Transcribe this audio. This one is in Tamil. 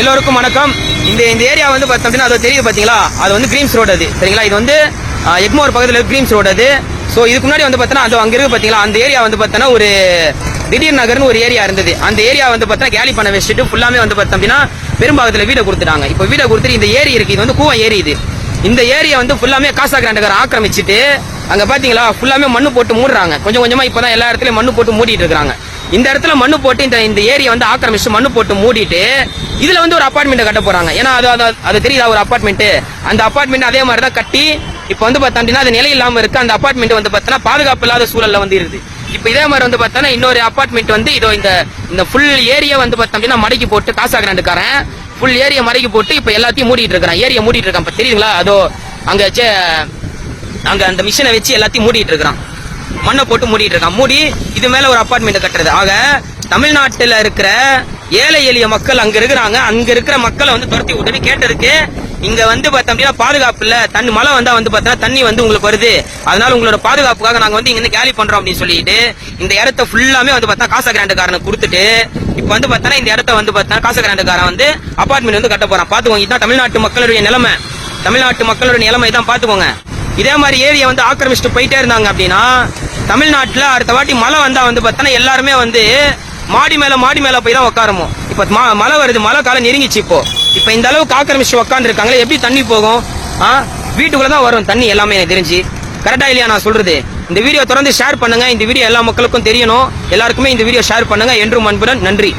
எல்லோருக்கும் வணக்கம். இந்த இந்த ஏரியா வந்து பார்த்தோம் அப்படின்னா அது தெரியுது பார்த்தீங்களா அது வந்து கிரீம்ஸ் ரோடு அது சரிங்களா? இது வந்து எக்மோர் பக்கத்தில் கிரீம்ஸ் ரோடு அது. ஸோ இதுக்கு முன்னாடி வந்து பார்த்தோன்னா அது அங்கே இருக்கு பார்த்தீங்களா அந்த ஏரியா வந்து பார்த்தோன்னா ஒரு திடீர் நகர்னு ஒரு ஏரியா இருந்தது. அந்த ஏரியா வந்து பார்த்தா கேலி பண்ண வச்சுட்டு ஃபுல்லாமே வந்து பார்த்தோம் அப்படின்னா பெரும்பாகத்தில் வீடை கொடுத்துட்டாங்க. இப்போ வீடை கொடுத்துட்டு இந்த ஏரி இருக்கு. இது வந்து கூவம் ஏரி இது. இந்த ஏரியா வந்து ஃபுல்லாமே காசா கிராண்டகர் ஆக்கிரமிச்சிட்டு அங்கே பார்த்தீங்களா ஃபுல்லாமே மண்ணு போட்டு மூடுறாங்க. கொஞ்சம் கொஞ்சமாக இப்போ தான் எல்லா இடத்துலையும் மண்ணு போட்டு மூடிட்டு இருக்காங்க இந்த இடத்துல மண்ணு போட்டு இந்த இந்த ஏரியை வந்து ஆக்கிரமிச்சு மண்ணு போட்டு மூடிட்டு இதுல வந்து ஒரு அபார்ட்மெண்ட் கட்ட போறாங்க. ஏன்னா அது அது அது தெரியுதா ஒரு அபார்ட்மெண்ட் அந்த அபார்ட்மெண்ட் அதே மாதிரி தான் கட்டி இப்போ வந்து பார்த்தா அப்படின்னா அது நிலை இல்லாம இருக்கு. அந்த அபார்ட்மெண்ட் வந்து பார்த்தா பாதுகாப்பு இல்லாத சூழல்ல வந்து இருக்குது. இப்போ இதே மாதிரி வந்து பார்த்தா இன்னொரு அபார்ட்மெண்ட் வந்து இதோ இந்த இந்த ஃபுல் ஏரியா வந்து பார்த்தா அப்படின்னா மடக்கி போட்டு காசா கிராண்டுக்காரன் ஃபுல் ஏரியா மடக்கி போட்டு இப்போ எல்லாத்தையும் மூடிட்டு இருக்கிறான். ஏரியா மூடிட்டு இருக்கான். இப்போ தெரியுதுங்களா? அதோ அங்கே அங்கே அந்த மிஷினை வச்சு எல்லாத்தையும் மூடிட்டு இருக்கிறான். மண்ணை போட்டு மூடிட்டு இருக்கான். மூடி இது மேல ஒரு அபார்ட்மெண்ட் கட்டுறது. ஆக தமிழ்நாட்டில் இருக்கிற ஏழை எளிய மக்கள் அங்க இருக்கிறாங்க. அங்க இருக்கிற மக்களை வந்து துரத்தி விட்டுன்னு கேட்டதுக்கு இங்க வந்து பார்த்தோம் அப்படின்னா பாதுகாப்பு இல்ல. தண்ணி மழை வந்தா வந்து பார்த்தா தண்ணி வந்து உங்களுக்கு வருது. அதனால உங்களோட பாதுகாப்புக்காக நாங்க வந்து இங்க இருந்து கேலி பண்றோம் அப்படின்னு சொல்லிட்டு இந்த இடத்த ஃபுல்லாமே வந்து பார்த்தா காசா கிராண்டுக்காரனுக்கு கொடுத்துட்டு இப்ப வந்து பார்த்தா இந்த இடத்த வந்து பார்த்தா காசா கிராண்டுக்காரன் வந்து அபார்ட்மெண்ட் வந்து கட்ட போறான். பாத்துக்கோங்க இதுதான் தமிழ்நாட்டு மக்களுடைய நிலைமை. தமிழ்நாட்டு மக்களுடைய நிலைமை தான் பாத்துக்கோங்க இதே மாதிரி ஏரியை வந்து ஆக்கிரமிச்சுட்டு போயிட்டே இருந்தாங்க அப்படின்னா தமிழ்நாட்டில் அடுத்த வாட்டி மழை வந்தால் வந்து பார்த்தோன்னா எல்லாருமே வந்து மாடி மேலே மாடி மேலே போய் தான் உட்காரமோ இப்போ ம- மழை வருது மழை காலம் நெருங்கிச்சு இப்போ. இப்போ இந்த அளவுக்கு ஆக்கிரமிச்சு உட்காந்துருக்காங்களே எப்படி தண்ணி போகும்? ஆ? வீட்டுக்குள்ளே தான் வரும் தண்ணி எல்லாமே எனக்கு தெரிஞ்சு. கரெக்டாக இல்லையா நான் சொல்கிறது இந்த வீடியோ தொடர்ந்து ஷேர் பண்ணுங்கள் இந்த வீடியோ எல்லா மக்களுக்கும் தெரியணும். எல்லாருக்குமே இந்த வீடியோ ஷேர் பண்ணுங்கள் என்றும் அன்புடன் நன்றி.